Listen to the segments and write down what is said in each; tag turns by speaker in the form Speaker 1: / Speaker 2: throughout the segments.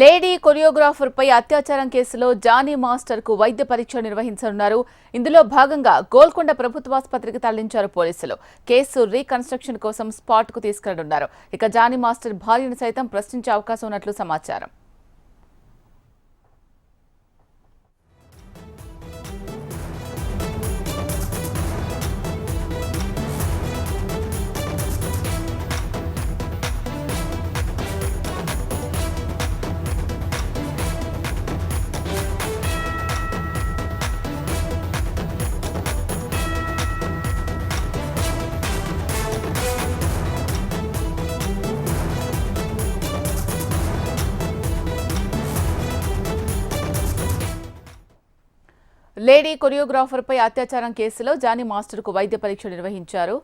Speaker 1: Lady choreographer పై అత్యాచారం కేసులో Johnny మాస్టర్కు వైద్య పరీక్ష నిర్వహించనున్నారు. ఇందులో భాగంగా గోల్కొండ ప్రభుత్వాసుపత్రికి తరలించారు పోలీసులు. కేసు రీకన్స్ట్రక్షన్ కోసం స్పాట్కు తీసుకెళ్ళనున్నారు. ఇక జానీ మాస్టర్ భార్యను సైతం ప్రశ్నించే అవకాశం ఉన్నట్లు సమాచారం. లేడీ కొరియోగ్రాఫర్ పై అత్యాచారం కేసులో జానీ మాస్టర్కు వైద్య పరీక్ష నిర్వహించారు.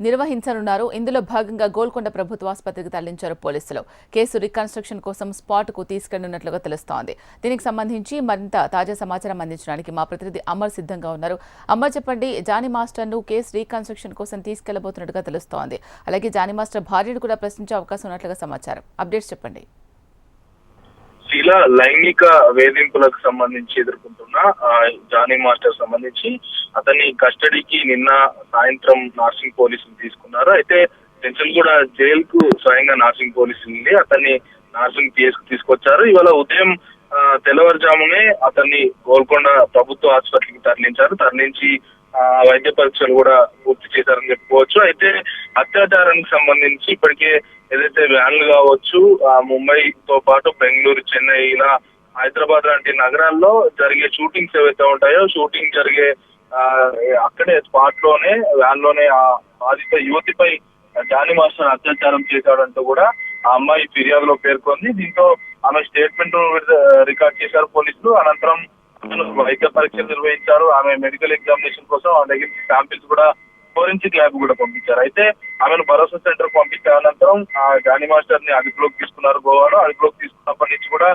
Speaker 1: నిర్వహించనున్నారు. ఇందులో భాగంగా గోల్కొండ ప్రభుత్వ ఆసుపత్రికి తరలించారు పోలీసులు. కేసు రికన్స్ట్రక్షన్ కోసం స్పాట్కు తీసుకెళ్ళనున్నట్లుగా తెలుస్తోంది. దీనికి సంబంధించి మరింత తాజా సమాచారం అందించడానికి మా ప్రతినిధి అమర్ సిద్ధంగా ఉన్నారు. అమర్ చెప్పండి జానీ మాస్టర్ను కేసు రీకన్స్ట్రక్షన్ కోసం తీసుకెళ్ళబోతున్నట్టుగా తెలుస్తోంది. అలాగే జానీ మాస్టర్ భార్యను కూడా ప్రశ్నించే అవకాశం ఉన్నట్లుగా సమాచారం. అప్డేట్స్ చెప్పండి.
Speaker 2: ఇలా లైంగిక వేధింపులకు సంబంధించి ఎదుర్కొంటున్న జానీ మాస్టర్ సంబంధించి అతన్ని కస్టడీకి నిన్న సాయంత్రం నార్సింగ్ పోలీసులు తీసుకున్నారు. అయితే కూడా జైల్కు స్వయంగా నార్సింగ్ పోలీసులు వెళ్ళి అతన్ని నార్సింగ్ తీసుకొచ్చారు. ఇవాళ ఉదయం తెల్లవారుజామునే అతన్ని గోల్కొండ ప్రభుత్వ ఆసుపత్రికి తరలించారు. తరలించి వైద్య పరీక్షలు కూడా పూర్తి చేశారని చెప్పుకోవచ్చు. అయితే అత్యాచారానికి సంబంధించి ఇప్పటికే ఏదైతే వ్యాన్లు కావచ్చు ఆ, ముంబైతో పాటు బెంగళూరు చెన్నై ఇలా హైదరాబాద్ లాంటి నగరాల్లో జరిగే షూటింగ్స్ ఏవైతే ఉంటాయో షూటింగ్ జరిగే ఆ, అక్కడే స్పాట్లోనే వ్యాన్లోనే ఆ బాధిత యువతిపై జానీ మాస్టర్ అత్యాచారం చేశాడంటూ కూడా ఆ అమ్మాయి ఫిర్యాదులో పేర్కొంది. దీంతో ఆమె స్టేట్మెంట్ రికార్డ్ చేశారు పోలీసులు. అనంతరం వైద్య పరీక్షలు నిర్వహించారు. ఆమె మెడికల్ ఎగ్జామినేషన్ కోసం ఆమె దగ్గర శాంపిల్స్ కూడా ఫోరెన్సిక్ ల్యాబ్ కూడా పంపించారు. అయితే ఆమెను భరోసా సెంటర్ పంపించిన అనంతరం ఆ జానీ మాస్టర్ని అదుపులోకి తీసుకున్నారు గోవాలో. అదుపులోకి తీసుకున్నప్పటి నుంచి కూడా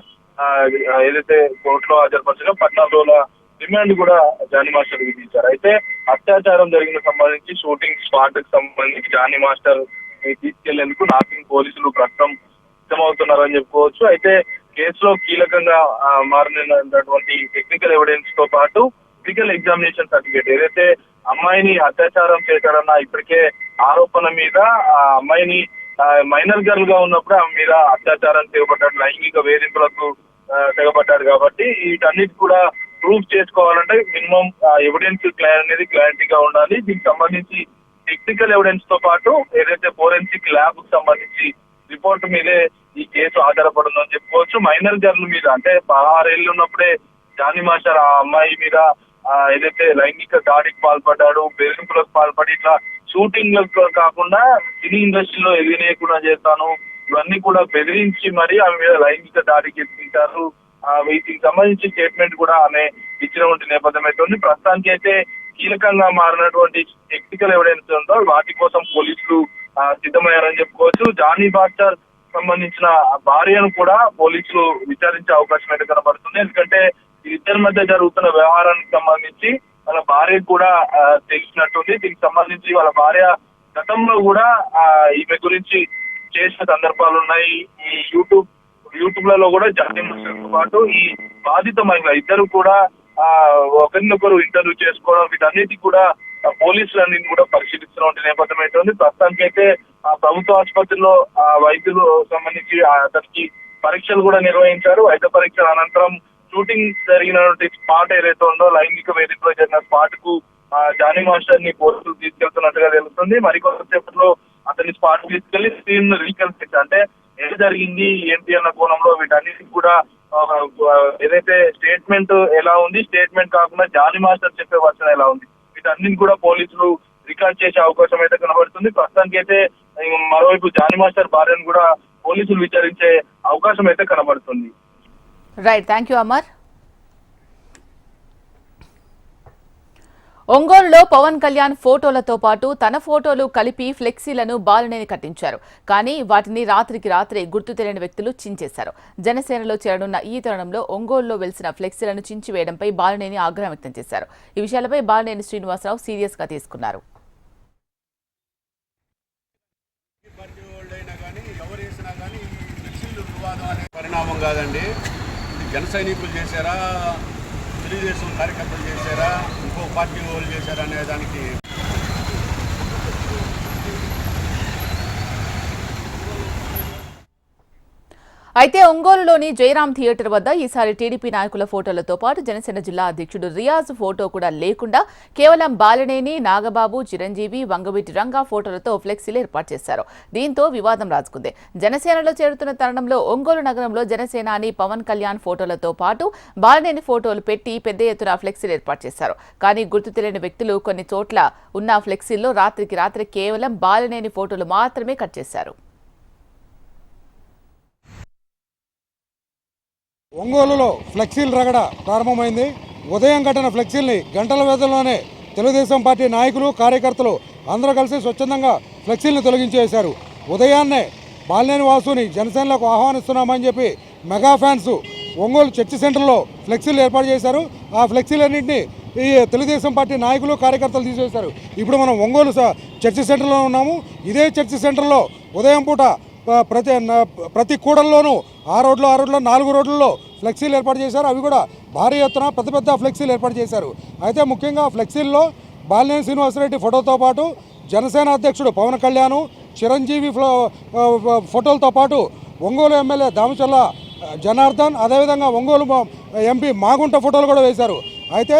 Speaker 2: ఏదైతే కోర్టులో హాజరుపరచడం పద్నాలుగు రోజుల రిమాండ్ కూడా జానీ మాస్టర్ విధించారు. అయితే అత్యాచారం జరిగిన సంబంధించి షూటింగ్ స్పాట్కి సంబంధించి జానీ మాస్టర్ తీసుకెళ్ళేందుకు నార్సింగ్ పోలీసులు ప్రస్తుతం సిద్ధమవుతున్నారని చెప్పుకోవచ్చు. అయితే కేసులో కీలకంగా మారినటువంటి టెక్నికల్ ఎవిడెన్స్తో పాటు ఫిజికల్ ఎగ్జామినేషన్ సర్టిఫికేట్ ఏదైతే అమ్మాయిని అత్యాచారం చేశారన్న ఇప్పటికే ఆరోపణ మీద ఆ అమ్మాయిని మైనర్ గర్ల్గా ఉన్నప్పుడు ఆమె మీద అత్యాచారం చేయబడ్డాడు లైంగిక వేధింపులకు తెగబడ్డాడు కాబట్టి వీటన్నిటి కూడా ప్రూఫ్ చేసుకోవాలంటే మినిమం ఎవిడెన్స్ క్లారి అనేది క్లారిటీగా ఉండాలి. దీనికి సంబంధించి టెక్నికల్ ఎవిడెన్స్తో పాటు ఏదైతే ఫోరెన్సిక్ ల్యాబ్కు సంబంధించి రిపోర్ట్ మీదే ఈ కేసు ఆధారపడుందని చెప్పుకోవచ్చు. మైనర్ గర్ల్ మీద అంటే పదహారేళ్ళు ఉన్నప్పుడే జానీ మాస్టర్ ఆ అమ్మాయి మీద ఏదైతే లైంగిక దాడికి పాల్పడ్డాడు బెదిరింపులకు పాల్పడి ఇట్లా షూటింగ్లకు కాకుండా సినీ ఇండస్ట్రీలో ఎదిగినేయకుండా చేస్తాను. ఇవన్నీ కూడా బెదిరించి మరి ఆమె మీద లైంగిక దాడికి ఎత్తించారు. వీటికి సంబంధించి స్టేట్మెంట్ కూడా ఆమె ఇచ్చినటువంటి నేపథ్యం అయితే ఉంది ప్రస్తుతానికి అయితే కీలకంగా మారినటువంటి టెక్నికల్ ఎవిడెన్స్ ఉందో వాటి కోసం పోలీసులు సిద్ధమయ్యారని చెప్పుకోవచ్చు. జానీ బాస్టర్ సంబంధించిన భార్యను కూడా పోలీసులు విచారించే అవకాశం అయితే కనబడుతుంది. ఎందుకంటే ఇద్దరి మధ్య జరుగుతున్న వ్యవహారానికి సంబంధించి వాళ్ళ భార్యకు కూడా తెలిసినట్టుంది. దీనికి సంబంధించి వాళ్ళ భార్య గతంలో కూడా ఈమె గురించి చేసిన సందర్భాలు ఉన్నాయి. ఈ యూట్యూబ్ యూట్యూబ్లలో కూడా జాతీయ తో పాటు ఈ బాధిత మహిళ ఇద్దరు కూడా ఆ ఒకరినొకరు ఇంటర్వ్యూ చేసుకోవడం వీటన్నిటి కూడా ఆ, పోలీసులన్నీ కూడా పరిశీలిస్తున్న నేపథ్యం అయితే ఉంది. ప్రస్తుతానికి అయితే ప్రభుత్వ ఆసుపత్రిలో ఆ వైద్యులు సంబంధించి అతనికి పరీక్షలు కూడా నిర్వహించారు. వైద్య పరీక్షల అనంతరం షూటింగ్ జరిగినటువంటి స్పాట్ ఏదైతే ఉందో లైంగిక వేదికలో జరిగిన స్పాట్కు జానీ మాస్టర్ని పోలీసులు తీసుకెళ్తున్నట్టుగా తెలుస్తుంది. మరికొంతసేపట్లో అతని స్పాట్ తీసుకెళ్ళి సీన్ రీకన్స్ట్రక్ట్ అంటే ఏం జరిగింది ఏంటి అన్న కోణంలో వీటన్నిటికి కూడా ఏదైతే స్టేట్మెంట్ ఎలా ఉంది స్టేట్మెంట్ కాకుండా జానీ మాస్టర్ చెప్పే వర్షన్ ఎలా ఉంది వీటన్నిటిని కూడా పోలీసులు రికార్డ్ చేసే అవకాశం అయితే కనబడుతుంది. ప్రస్తుతానికి అయితే మరోవైపు జానీ మాస్టర్ భార్యను కూడా పోలీసులు విచారించే అవకాశం అయితే కనబడుతుంది.
Speaker 1: రైట్ థ్యాంక్ యూ అమర్ ఒంగోలులో పవన్ కళ్యాణ్ ఫోటోలతో పాటు తన ఫోటోలు కలిపి ఫ్లెక్సీలను బాలనేని కట్టించారు. కానీ వాటిని రాత్రికి రాత్రే గుర్తు తెలియని వ్యక్తులు చించేశారు. జనసేనలో చేరనున్న ఈ తరుణంలో ఒంగోలులో వెలిసిన ఫ్లెక్సీలను చించివేయడంపై బాలనేని ఆగ్రహం వ్యక్తం చేశారు. ఈ విషయాలపై బాలనేని శ్రీనివాసరావు సీరియస్గా తీసుకున్నారు
Speaker 3: పార్టీ వాళ్ళు అయినా కానీ ఎవరు వేసినా కానీ ఈ ఫ్లెక్సీలు అనే పరిణామం పరిణామం కాదండి. ఇది జన సైనికులు చేశారా? తెలుగుదేశం కార్యకర్తలు చేశారా? ఇంకో పార్టీ వాళ్ళు చేశారా అనే దానికి
Speaker 1: అయితే ఒంగోలులోని జయరాం థియేటర్ వద్ద ఈసారి టీడీపీ నాయకుల ఫోటోలతో పాటు జనసేన జిల్లా అధ్యక్షుడు రియాజ్ ఫోటో కూడా లేకుండా కేవలం బాలినేని నాగబాబు చిరంజీవి వంగవీటి రంగా ఫోటోలతో ఫ్లెక్సీలు ఏర్పాటు చేశారు. దీంతో వివాదం రాజుకుంది. జనసేనలో చేరుతున్న తరుణంలో ఒంగోలు నగరంలో జనసేనాని పవన్ కళ్యాణ్ ఫోటోలతో పాటు బాలినేని ఫోటోలు పెట్టి పెద్ద ఎత్తున ఫ్లెక్సీలు ఏర్పాటు చేశారు. కానీ గుర్తు తెలియని వ్యక్తులు కొన్ని చోట్ల ఉన్న ఫ్లెక్సీల్లో రాత్రికి రాత్రి కేవలం బాలినేని ఫోటోలు మాత్రమే కట్ చేశారు.
Speaker 4: ఒంగోలులో ఫ్లెక్సీలు రగడ ప్రారంభమైంది. ఉదయం కట్టిన ఫ్లెక్సీల్ని గంటల వ్యవధిలోనే తెలుగుదేశం పార్టీ నాయకులు కార్యకర్తలు అందరూ కలిసి స్వచ్ఛందంగా ఫ్లెక్సీలను తొలగించేశారు. ఉదయాన్నే బాలినేని వాసుని జనసేనలకు ఆహ్వానిస్తున్నామని చెప్పి మెగా ఫ్యాన్స్ ఒంగోలు చర్చి సెంటర్లో ఫ్లెక్సీలు ఏర్పాటు చేశారు. ఆ ఫ్లెక్సీలన్నింటినీ ఈ తెలుగుదేశం పార్టీ నాయకులు కార్యకర్తలు తీసేశారు. ఇప్పుడు మనం ఒంగోలు స- చర్చి సెంటర్లో ఉన్నాము. ఇదే చర్చి సెంటర్లో ఉదయం పూట ప్రతి ప్రతి కూడల్లోనూ ఆ రోడ్లో ఆ రోడ్లో నాలుగు రోడ్లలో ఫ్లెక్సీలు ఏర్పాటు చేశారు. అవి కూడా భారీ ఎత్తున పెద్ద పెద్ద ఫ్లెక్సీలు ఏర్పాటు చేశారు. అయితే ముఖ్యంగా ఫ్లెక్సీల్లో బాలినేని శ్రీనివాసరెడ్డి ఫోటోతో పాటు జనసేన అధ్యక్షుడు పవన్ కళ్యాణ్ చిరంజీవి ఫ్లో ఫోటోలతో పాటు ఒంగోలు ఎమ్మెల్యే దామచల్ల జనార్దన్ అదేవిధంగా ఒంగోలు ఎంపీ మాగుంట ఫోటోలు కూడా వేశారు. అయితే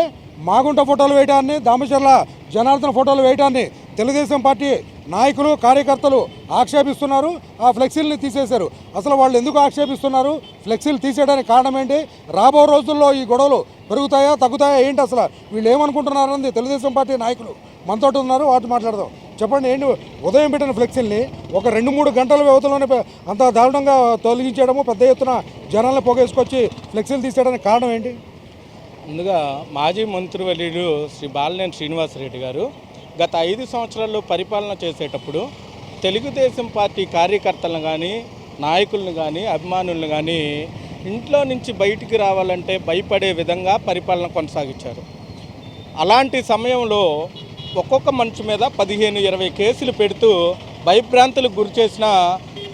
Speaker 4: మాగుంట ఫోటోలు వేయడాన్ని దామచర్ల జనార్దన్ ఫోటోలు వేయడాన్ని తెలుగుదేశం పార్టీ నాయకులు కార్యకర్తలు ఆక్షేపిస్తున్నారు. ఆ ఫ్లెక్సీల్ని తీసేశారు. అసలు వాళ్ళు ఎందుకు ఆక్షేపిస్తున్నారు? ఫ్లెక్సీలు తీసేయడానికి కారణం ఏంటి? రాబో రోజుల్లో ఈ గొడవలు పెరుగుతాయా తగ్గుతాయా? ఏంటి అసలు? వీళ్ళు ఏమనుకుంటున్నారని తెలుగుదేశం పార్టీ నాయకులు మనతోటి ఉన్నారు. వాటి మాట్లాడదాం. చెప్పండి ఏంటి? ఉదయం పెట్టిన ఫ్లెక్సీల్ని ఒక రెండు మూడు గంటల వ్యవధిలోనే అంత దారుణంగా తొలగించేయడము పెద్ద ఎత్తున జనాలను పొగేసుకొచ్చి ఫ్లెక్సీలు తీసేయడానికి కారణం ఏంటి?
Speaker 5: ముందుగా మాజీ మంత్రివర్యులు శ్రీ బాలినేని శ్రీనివాసరెడ్డి గారు గత ఐదు సంవత్సరాల్లో పరిపాలన చేసేటప్పుడు తెలుగుదేశం పార్టీ కార్యకర్తలను కానీ నాయకులను కానీ అభిమానులను కానీ ఇంట్లో నుంచి బయటికి రావాలంటే భయపడే విధంగా పరిపాలన కొనసాగించారు. అలాంటి సమయంలో ఒక్కొక్క మనిషి మీద పదిహేను ఇరవై కేసులు పెడుతూ భయభ్రాంతులకు గురి చేసిన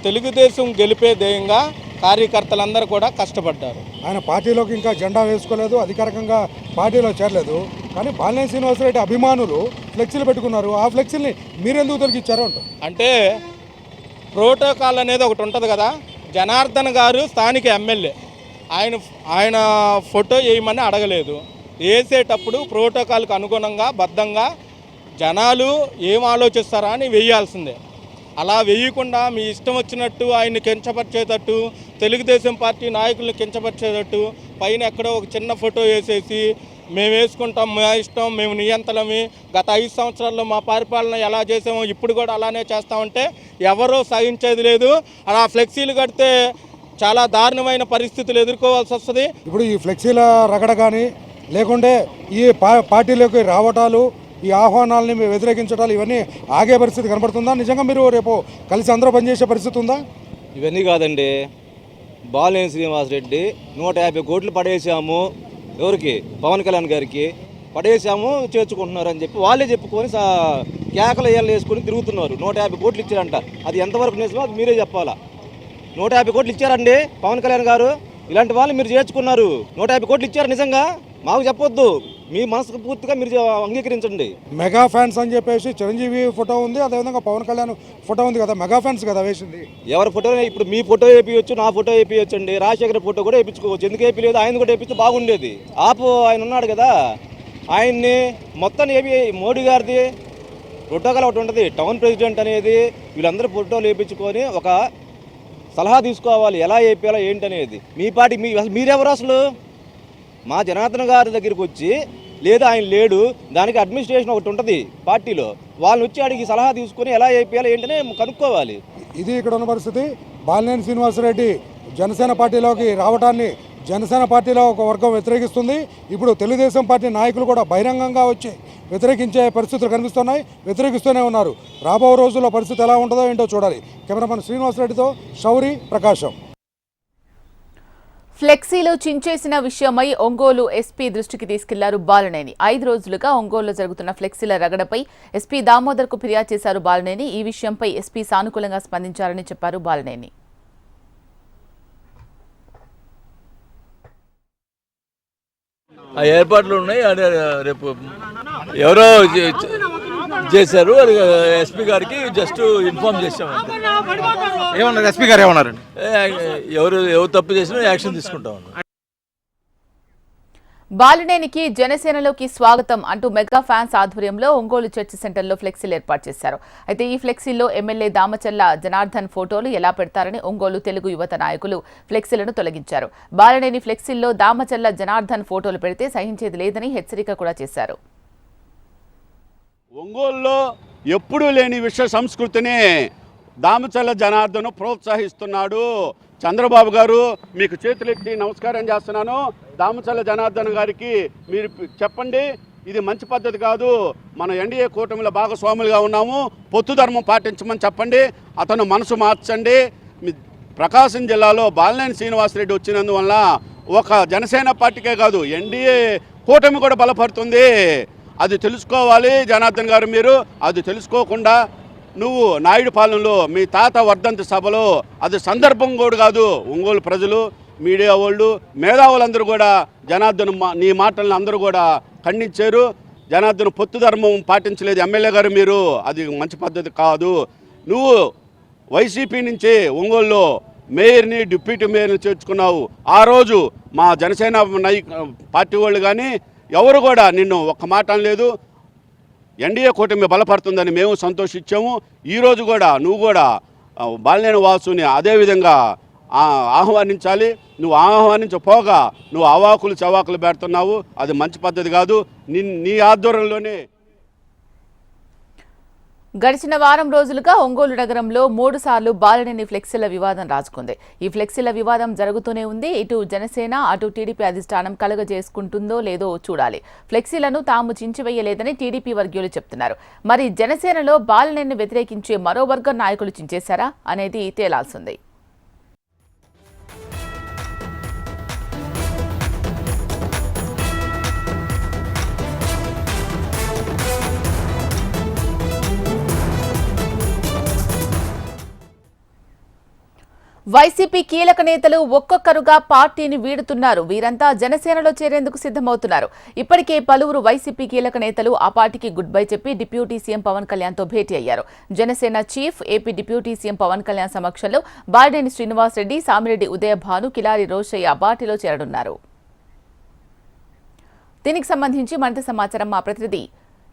Speaker 5: తెలుగుదేశం గెలిపే ధ్యేయంగా కార్యకర్తలందరూ కూడా కష్టపడ్డారు.
Speaker 4: ఆయన పార్టీలోకి ఇంకా జెండా వేసుకోలేదు అధికారికంగా పార్టీలో చేరలేదు. కానీ బాలినేని శ్రీనివాసరెడ్డి అభిమానులు ఫ్లెక్సీలు పెట్టుకున్నారు. ఆ ఫ్లెక్సీల్ని మీరెందుకు తొలగించారు
Speaker 5: అంటే? ప్రోటోకాల్ అనేది ఒకటి ఉంటుంది కదా జనార్దన్ గారు స్థానిక ఎమ్మెల్యే. ఆయన ఆయన ఫోటో వేయమని అడగలేదు. వేసేటప్పుడు ప్రోటోకాల్కి అనుగుణంగా బద్ధంగా జనాలు ఏం ఆలోచిస్తారా అని వేయాల్సిందే. అలా వేయకుండా మీ ఇష్టం వచ్చినట్టు ఆయన్ని కించపరిచేటట్టు తెలుగుదేశం పార్టీ నాయకులను కించపరిచేటట్టు పైన ఎక్కడో ఒక చిన్న ఫోటో వేసేసి మేము వేసుకుంటాం మా ఇష్టం మేము నియంత్రణమి గత ఐదు సంవత్సరాల్లో మా పరిపాలన ఎలా చేసామో ఇప్పుడు కూడా అలానే చేస్తామంటే ఎవరూ సహించేది లేదు. అలా ఫ్లెక్సీలు కడితే చాలా దారుణమైన పరిస్థితులు ఎదుర్కోవాల్సి వస్తుంది.
Speaker 4: ఇప్పుడు ఈ ఫ్లెక్సీల రగడ కానీ లేకుంటే ఈ పా పార్టీలోకి రావటాలు ఈ ఆహ్వానాలని మీరు వ్యతిరేకించడాలు ఇవన్నీ ఆగే పరిస్థితి కనబడుతుందా? నిజంగా మీరు రేపు కలిసి అందరూ పనిచేసే పరిస్థితి ఉందా?
Speaker 6: ఇవన్నీ కాదండి. బాలినేని శ్రీనివాసరెడ్డి నూట యాభై కోట్లు పడేసాము ఎవరికి? పవన్ కళ్యాణ్ గారికి. పడేసాము చేర్చుకుంటున్నారు అని చెప్పి వాళ్ళే చెప్పుకొని కేకలు ఏళ్ళు వేసుకొని తిరుగుతున్నారు. నూట యాభై కోట్లు ఇచ్చారంట. అది ఎంతవరకు నిజమో అది మీరే చెప్పాలా? నూట యాభై కోట్లు ఇచ్చారండి పవన్ కళ్యాణ్ గారు. ఇలాంటి వాళ్ళు మీరు చేర్చుకున్నారు. నూట యాభై కోట్లు ఇచ్చారు నిజంగా? మాకు చెప్పొద్దు. మీ మనసు పూర్తిగా మీరు అంగీకరించండి.
Speaker 4: మెగా ఫ్యాన్స్ అని చెప్పేసి చిరంజీవి ఫోటో ఉంది అదేవిధంగా పవన్ కళ్యాణ్ ఫోటో ఉంది కదా మెగా ఫ్యాన్స్ కదా వేసింది.
Speaker 6: ఎవరి ఫోటో ఇప్పుడు మీ ఫోటో వేపించచ్చు నా ఫోటో వేపించచ్చు అండి రాజశేఖర్ ఫోటో కూడా వేయించుకోవచ్చు ఎందుకు వేయలేదు ఆయన కూడా వేపిస్తే బాగుండేది. ఆపు ఆయన ఉన్నాడు కదా. ఆయన్ని మొత్తం ఏపీ మోడీ గారిది ప్రోటోకాల్ ఒకటి ఉంటుంది. టౌన్ ప్రెసిడెంట్ అనేది వీళ్ళందరూ ఫోటోలు వేయించుకొని ఒక సలహా తీసుకోవాలి. ఎలా వేపించాలో ఏంటి అనేది మీ పార్టీ మీ మీరెవరు అసలు? మా జనార్దన్ గారి దగ్గరికి వచ్చి లేదా ఆయన లేడు దానికి అడ్మినిస్ట్రేషన్ ఒకటి ఉంటుంది పార్టీలో. వాళ్ళని వచ్చి అడిగి సలహా తీసుకొని ఎలా అయిపోయాలి ఏంటనే కనుక్కోవాలి.
Speaker 4: ఇది ఇక్కడ ఉన్న పరిస్థితి. బాలినేని శ్రీనివాసరెడ్డి జనసేన పార్టీలోకి రావడాన్ని జనసేన పార్టీలో ఒక వర్గం వ్యతిరేకిస్తుంది. ఇప్పుడు తెలుగుదేశం పార్టీ నాయకులు కూడా బహిరంగంగా వచ్చి వ్యతిరేకించే పరిస్థితులు కనిపిస్తున్నాయి వ్యతిరేకిస్తూనే ఉన్నారు. రాబో రోజుల్లో పరిస్థితి ఎలా ఉంటుందో ఏంటో చూడాలి. కెమెరామన్ శ్రీనివాసరెడ్డితో శౌరి ప్రకాశం.
Speaker 1: ఫ్లెక్సీలో చించేసిన విషయమై ఒంగోలు ఎస్పీ దృష్టికి తీసుకెళ్ళారు బాలనేని. ఐదు రోజులుగా ఒంగోలులో జరుగుతున్న ఫ్లెక్సీల రగడపై ఎస్పీ దామోదర్కు ఫిర్యాదు చేశారు బాలనేని. ఈ విషయంపై ఎస్పీ సానుకూలంగా స్పందించారని చెప్పారు బాలనేని.
Speaker 7: ఆ ఏర్పాట్లు ఉన్నాయి. రేపు ఎవరో చేశారు. ఎస్పీ గారికి జస్ట్ ఇన్ఫార్మ్ చేశామంటే
Speaker 8: ఏమన్నారు? ఎస్పీ గారు ఏమన్నారండి?
Speaker 7: ఏ, ఎవరు ఎవరు తప్పు చేసినా యాక్షన్ తీసుకుంటాం.
Speaker 1: బాలినేనికి జనసేనలోకి స్వాగతం అంటూ మెగా ఫ్యాన్స్ ఆధ్వర్యంలో ఒంగోలు చర్చ్ సెంటర్లో ఫ్లెక్సీలు ఏర్పాటు చేశారు. అయితే ఈ ఫ్లెక్సీల్లో ఎమ్మెల్యే దామచల్ల జనార్దన్ ఫోటోలు ఎలా పెడతారని ఒంగోలు తెలుగు యువత నాయకులు ఫ్లెక్సీలను తొలగించారు. బాలినేని ఫ్లెక్సీల్లో దామచల్ల జనార్దన్ ఫోటోలు పెడితే సహించేది లేదని హెచ్చరిక కూడా చేశారు.
Speaker 3: ఒంగోలులో ఎప్పుడూ లేని విశ్వ సంస్కృతిని దామచల్ల జనార్దను ప్రోత్సహిస్తున్నాడు. చంద్రబాబు గారు మీకు చేతులెత్తి నమస్కారం చేస్తున్నాను. దామచల్ల జనార్దన్ గారికి మీరు చెప్పండి ఇది మంచి పద్ధతి కాదు. మన ఎన్డీఏ కూటమిలో భాగస్వాములుగా ఉన్నాము. పొత్తు ధర్మం పాటించమని చెప్పండి. అతను మనసు మార్చండి. ప్రకాశం జిల్లాలో బాలినేని శ్రీనివాసరెడ్డి వచ్చినందువల్ల ఒక జనసేన పార్టీకే కాదు ఎన్డీఏ కూటమి కూడా బలపడుతుంది అది తెలుసుకోవాలి జనార్దన్ గారు మీరు. అది తెలుసుకోకుండా నువ్వు నాయుడు పాలనలో మీ తాత వర్ధంతి సభలో అది సందర్భం కూడా కాదు. ఒంగోలు ప్రజలు మీడియా వాళ్ళు మేధావులందరూ కూడా జనార్దన్ మా నీ మాటలను అందరూ కూడా ఖండించారు. జనార్దన్ పొత్తు ధర్మం పాటించలేదు. ఎమ్మెల్యే గారు మీరు అది మంచి పద్ధతి కాదు. నువ్వు వైసీపీ నుంచి ఒంగోలులో మేయర్ని డిప్యూటీ మేయర్ని చేర్చుకున్నావు. ఆ రోజు మా జనసేన నై పార్టీ వాళ్ళు కానీ ఎవరు కూడా నిన్ను ఒక్క మాట లేదు ఎన్డీఏ కూటమి బలపడుతుందని మేము సంతోషించాము. ఈరోజు కూడా నువ్వు కూడా బాలినేని వాసుని అదేవిధంగా ఆహ్వానించాలి. నువ్వు ఆహ్వానించపోగా నువ్వు అవాకులు చవాకులు పెడుతున్నావు. అది మంచి పద్ధతి కాదు. నీ నీ ఆధ్వర్యంలోనే
Speaker 1: గడిచిన వారం రోజులుగా ఒంగోలు నగరంలో మూడు సార్లు బాలినేని ఫ్లెక్సీల వివాదం రాజుకుంది. ఈ ఫ్లెక్సీల వివాదం జరుగుతూనే ఉంది. ఇటు జనసేన అటు టీడీపీ అధిష్టానం కలుగజేసుకుంటుందో లేదో చూడాలి. ఫ్లెక్సీలను తాము చించివేయలేదని టీడీపీ వర్గీయులు చెప్తున్నారు. మరి జనసేనలో బాలినేని వ్యతిరేకించే మరో వర్గం నాయకులు చించేశారా అనేది తేలాల్సింది. వైసీపీ కీలక నేతలు ఒక్కొక్కరుగా పార్టీని వీడుతున్నారు. వీరంతా జనసేనలో చేరేందుకు సిద్ధమవుతున్నారు. ఇప్పటికే పలువురు వైసీపీ కీలక నేతలు ఆ పార్టీకి గుడ్ బై చెప్పి డిప్యూటీ సీఎం పవన్ కళ్యాణ్తో భేటీ అయ్యారు. Janasena chief AP deputy CM Pawan Kalyan సమక్షంలో బాలినేని శ్రీనివాసరెడ్డి సామిరెడ్డి ఉదయభాను కిలారి రోషయ్య పార్టీలో చేరనున్నారు. దీనికి సంబంధించి మరింత సమాచారం మా ప్రతినిధి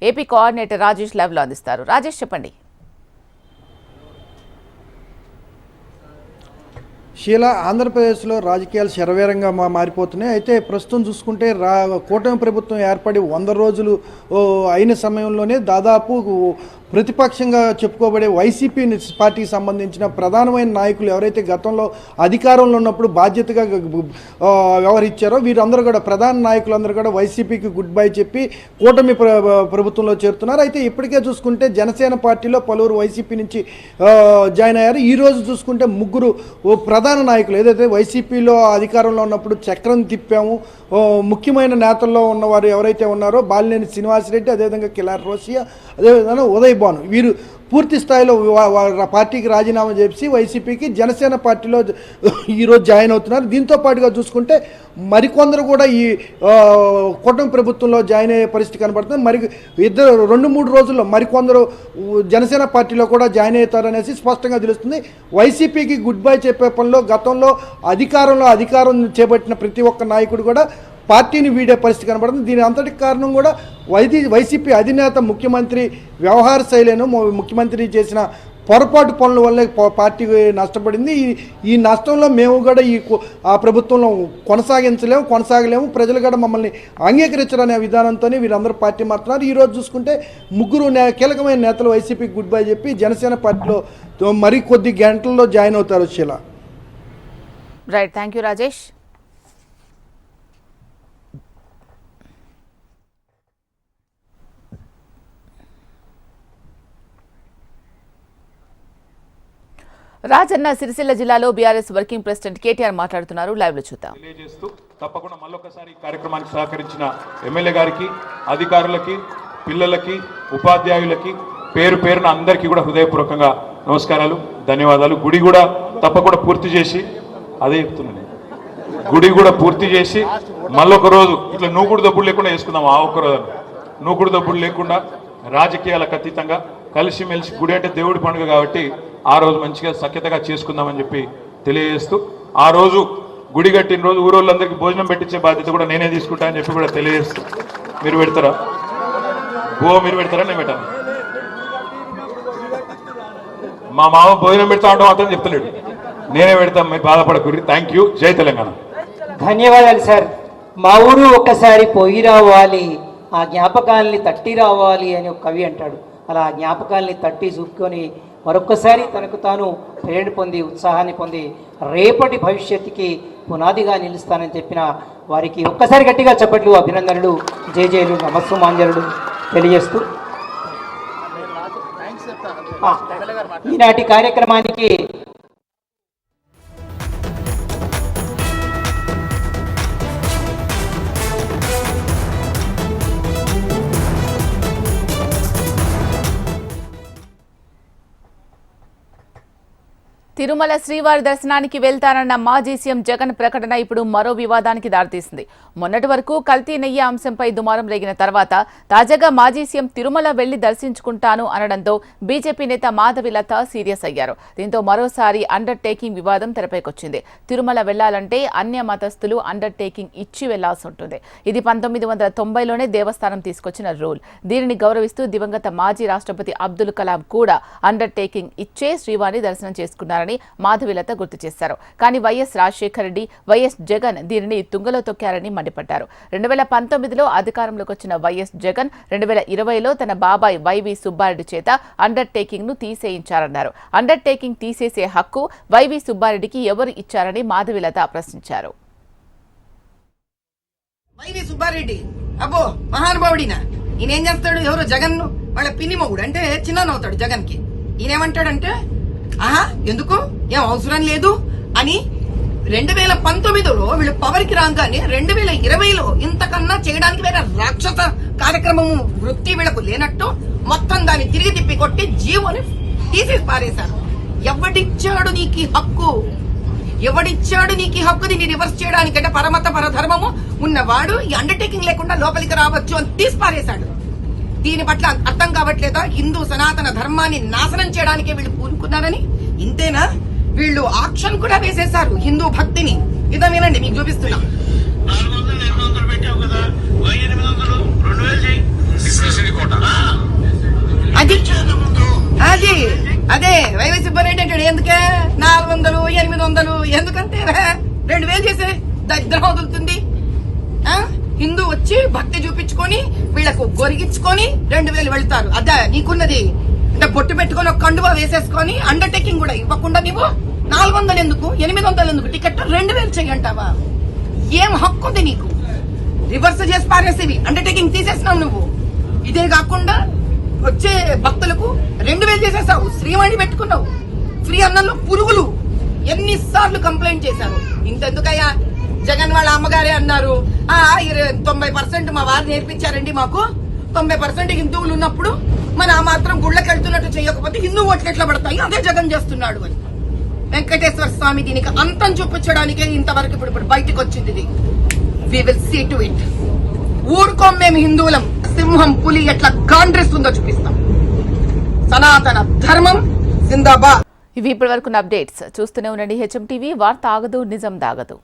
Speaker 1: ఏపీ కోఆర్డినేటర్ రాజేష్ లైవ్లో అందిస్తారు. రాజేష్ చెప్పండి.
Speaker 9: శీల ఆంధ్రప్రదేశ్లో రాజకీయాలు శరవేరంగా మా మారిపోతున్నాయి. అయితే ప్రస్తుతం చూసుకుంటే రా కూటమి ప్రభుత్వం ఏర్పడి వంద రోజులు అయిన సమయంలోనే దాదాపు ప్రతిపక్షంగా చెప్పుకోబడే వైసీపీ పార్టీకి సంబంధించిన ప్రధానమైన నాయకులు ఎవరైతే గతంలో అధికారంలో ఉన్నప్పుడు బాధ్యతగా వ్యవహరించారో వీరందరూ కూడా ప్రధాన నాయకులందరూ కూడా వైసీపీకి గుడ్ బై చెప్పి కూటమి ప్రభుత్వంలో చేరుతున్నారు. అయితే ఇప్పటికే చూసుకుంటే జనసేన పార్టీలో పలువురు వైసీపీ నుంచి జాయిన్ అయ్యారు. ఈరోజు చూసుకుంటే ముగ్గురు ఓ ప్రధాన నాయకులు. ఏదైతే వైసీపీలో అధికారంలో ఉన్నప్పుడు చక్రం తిప్పాము ముఖ్యమైన నేతల్లో ఉన్నవారు ఎవరైతే ఉన్నారో బాలినేని శ్రీనివాసరెడ్డి అదేవిధంగా కిలార్ రోసియా అదేవిధంగా ఉదయ్ భాను వీరు పూర్తి స్థాయిలో పార్టీకి రాజీనామా చేసి వైసీపీకి జనసేన పార్టీలో ఈరోజు జాయిన్ అవుతున్నారు. దీంతో పాటుగా చూసుకుంటే మరికొందరు కూడా ఈ ఆ, కూటమి ప్రభుత్వంలో జాయిన్ అయ్యే పరిస్థితి కనబడుతుంది. మరి ఇద్దరు రెండు మూడు రోజుల్లో మరికొందరు జనసేన పార్టీలో కూడా జాయిన్ అవుతారనేసి స్పష్టంగా తెలుస్తుంది. వైసీపీకి గుడ్ బై చెప్పే పనిలో గతంలో అధికారంలో అధికారం చేపట్టిన ప్రతి ఒక్క నాయకుడు కూడా పార్టీని వీడే పరిస్థితి కనబడుతుంది. దీని అంతటి కారణం కూడా వైది వైసీపీ అధినేత ముఖ్యమంత్రి వ్యవహార శైలిను ముఖ్యమంత్రి చేసిన పొరపాటు పనుల వల్లే పార్టీ నష్టపడింది. ఈ ఈ నష్టంలో మేము కూడా ఈ ఆ ప్రభుత్వంలో కొనసాగించలేము కొనసాగలేము. ప్రజలు కూడా మమ్మల్ని అంగీకరించడనే అనే వీరందరూ పార్టీ మారుతున్నారు. ఈరోజు చూసుకుంటే ముగ్గురు నే- కీలకమైన నేతలు వైసీపీకి గుడ్ బై చెప్పి జనసేన పార్టీలో మరి కొద్ది గంటల్లో జాయిన్ అవుతారు శిలా.
Speaker 1: Right thank you Rajesh Rajanna Sircilla జిల్లాలో బీఆర్ఎస్ వర్కింగ్ ప్రెసిడెంట్ కేటీఆర్ మాట్లాడుతున్నారు. లైవ్లో చూద్దాం.
Speaker 10: తెలియజేస్తూ తప్పకుండా మళ్ళొకసారి కార్యక్రమానికి సహకరించిన ఎమ్మెల్యే గారికి అధికారులకి పిల్లలకి ఉపాధ్యాయులకి పేరు పేరున అందరికీ కూడా హృదయపూర్వకంగా నమస్కారాలు ధన్యవాదాలు. గుడి కూడా తప్పకుండా పూర్తి చేసి అదే చెప్తున్నాను గుడి కూడా పూర్తి చేసి మళ్ళొక రోజు ఇట్లా నూకుడు దబ్బులు లేకుండా వేసుకుందాం ఆ ఒక్క రోజు. నూకుడు దబ్బులు లేకుండా రాజకీయాలకు అతీతంగా కలిసిమెలిసి గుడి అంటే దేవుడి పండుగ కాబట్టి ఆ రోజు మంచిగా సఖ్యతగా చేసుకుందామని చెప్పి తెలియజేస్తూ ఆ రోజు గుడి కట్టిన రోజు ఊరోళ్ళందరికీ భోజనం పెట్టించే బాధ్యత కూడా నేనే తీసుకుంటా అని చెప్పి కూడా తెలియజేస్తూ మీరు పెడతారా? గో మీరు పెడతారా? నేను పెట్టాను. మా మామ భోజనం పెడతా ఉంటాం అతను చెప్తలేడు. నేనే పెడతాం మీరు బాధపడకూరి థ్యాంక్ యూ జై తెలంగాణ.
Speaker 11: ధన్యవాదాలు సార్. మా ఊరు ఒక్కసారి పోయి రావాలి ఆ జ్ఞాపకాల్ని తట్టి రావాలి అని ఒక కవి అంటాడు. అలా ఆ జ్ఞాపకాల్ని తట్టి చూపుకొని మరొక్కసారి తనకు తాను ప్రేరణ పొంది ఉత్సాహాన్ని పొంది రేపటి భవిష్యత్తుకి పునాదిగా నిలుస్తానని చెప్పిన వారికి ఒక్కసారి గట్టిగా చెప్పట్లు అభినందనలు జేజేలు నమస్సు మాంజలుడు తెలియజేస్తూ. ఈనాటి కార్యక్రమానికి
Speaker 1: తిరుమల శ్రీవారి దర్శనానికి వెళ్తానన్న మాజీ సీఎం జగన్ ప్రకటన ఇప్పుడు మరో వివాదానికి దారితీసింది. మొన్నటి వరకు కల్తీ నెయ్యి అంశంపై దుమారం రేగిన తర్వాత తాజాగా మాజీ సీఎం తిరుమల వెళ్ళి దర్శించుకుంటాను అనడంతో బీజేపీ నేత మాధవిలత సీరియస్ అయ్యారు. దీంతో మరోసారి అండర్ టేకింగ్ వివాదం తెరపైకొచ్చింది. తిరుమల వెళ్ళాలంటే అన్య మతస్థులు అండర్ టేకింగ్ ఇచ్చి వెళ్ళాల్సి ఉంటుంది. ఇది పంతొమ్మిది వందల తొంభైలోనే దేవస్థానం తీసుకొచ్చిన రూల్. దీనిని గౌరవిస్తూ దివంగత మాజీ రాష్ట్రపతి అబ్దుల్ కలాం కూడా అండర్ టేకింగ్ ఇచ్చే శ్రీవారిని దర్శనం చేసుకున్నారని మాధవిలత గుర్తు చేశారు. కానీ వైఎస్ రాజశేఖర రెడ్డి వైఎస్ జగన్ దీనిని తుంగలో తొక్కారని మండిపడ్డారు. రెండు వేల పంతొమ్మిదిలో అధికారంలోకి వచ్చిన వైఎస్ జగన్ రెండు వేల ఇరవైలో తన బాబాయ్ వైవి సుబ్బారెడ్డి చేత అండర్ టేకింగ్ను తీసేయించారన్నారు. అండర్ టేకింగ్ తీసేసే హక్కు వైవి సుబ్బారెడ్డికి ఎవరు ఇచ్చారని మాధవిలత ప్రశ్నించారు.
Speaker 12: వైవి సుబ్బారెడ్డి? అబ్బో మహానుభావుడినా? ఈయన ఏం చేస్తాడు? ఎవరు? జగన్ వాళ్ళ పిన్ని మొగుడు. అంటే చిన్ననవుతాడు జగన్కి ఈయనేమంటాడంటే ఆహా ఎందుకు? ఏం అవసరం లేదు? అని రెండు వేల పంతొమ్మిదిలో వీళ్ళు పవర్కి రాగానే రెండు వేల ఇరవైలో ఇంతకన్నా చేయడానికి వేరే రాక్షస కార్యక్రమము వృత్తి వీళ్ళకు లేనట్టు మొత్తం దాన్ని తిరిగి తిప్పి కొట్టి జీవోని తీసేసి పారేశారు. ఎవడిచ్చాడు నీకు హక్కు? ఎవడిచ్చాడు నీకు ఈ హక్కు దీన్ని రివర్స్ చేయడానికంటే పరమత పరధర్మము ఉన్నవాడు ఈ అండర్టేకింగ్ లేకుండా లోపలికి రావచ్చు అని తీసి పారేశాడు. దీని పట్ల అర్థం కావట్లేదా? హిందూ సనాతన ధర్మాన్ని నాశనం చేయడానికే వీళ్ళు పూనుకున్నారని? ఇంతేనా? వీళ్ళు ఆక్షన్ కూడా వేసేశారు హిందూ భక్తిని. ఇదో వినండి మీకు చూపిస్తున్నా. అది అది అదే వైవై సుబ్బారెడ్డి అంటాడు ఎందుకే? నాలుగు వందలు ఎనిమిది వందలు ఎందుకంటే రెండు వేలు చేసే దరిద్రం వదులుతుంది. ఆ? హిందూ వచ్చి భక్తి చూపించుకొని వీళ్ళకు గొరిగించుకొని రెండు వేలు వెళ్తారు. అదే నీకున్నది. అంటే బొట్టు పెట్టుకొని ఒక కండువా వేసేసుకొని అండర్టేకింగ్ కూడా ఇవ్వకుండా నీవు నాలుగు వందలు ఎందుకు ఎనిమిది వందలు ఎందుకు? టికెట్ రెండు వేలు చెయ్యంటావా ఏం హక్కు ఉంది నీకు? రివర్స్ చేసి పారేసేవి. అండర్టేకింగ్ తీసేసినావు నువ్వు. ఇదే కాకుండా వచ్చే భక్తులకు రెండు వేలు చేసేసావు. శ్రీవాణి పెట్టుకున్నావు. ఫ్రీ అన్నంలో పురుగులు ఎన్నిసార్లు కంప్లైంట్ చేశారు. ఇంతెందుకయ్యా? జగన్ వాళ్ళ అమ్మగారే అన్నారు. ఆ తొంభై పర్సెంట్ మా వారు నేర్పించారండి మాకు. తొంభై పర్సెంట్ హిందువులు ఉన్నప్పుడు మన ఆ మాత్రం గుళ్ళకి వెళ్తున్నట్టు చేయకపోతే హిందూ ఓట్లు ఎట్లా పడతాయి? అదే జగన్ చేస్తున్నాడు అని. వెంకటేశ్వర స్వామి దీనికి అంతం చూపించడానికే ఇంతవరకు ఇప్పుడు ఇప్పుడు బయటకు వచ్చింది ఇది. We will see to it ఊరుకోం మేము హిందువులం. సింహం పులి ఎట్లా గాండ్రిస్తుందో చూపిస్తాం. సనాతన ధర్మం జిందాబాద్.
Speaker 1: ఇవి ఇప్పటి వరకు అప్డేట్స్. చూస్తూనే ఉండండి హెచ్ఎం టీవీ వార్త ఆగదు నిజం దాగదు.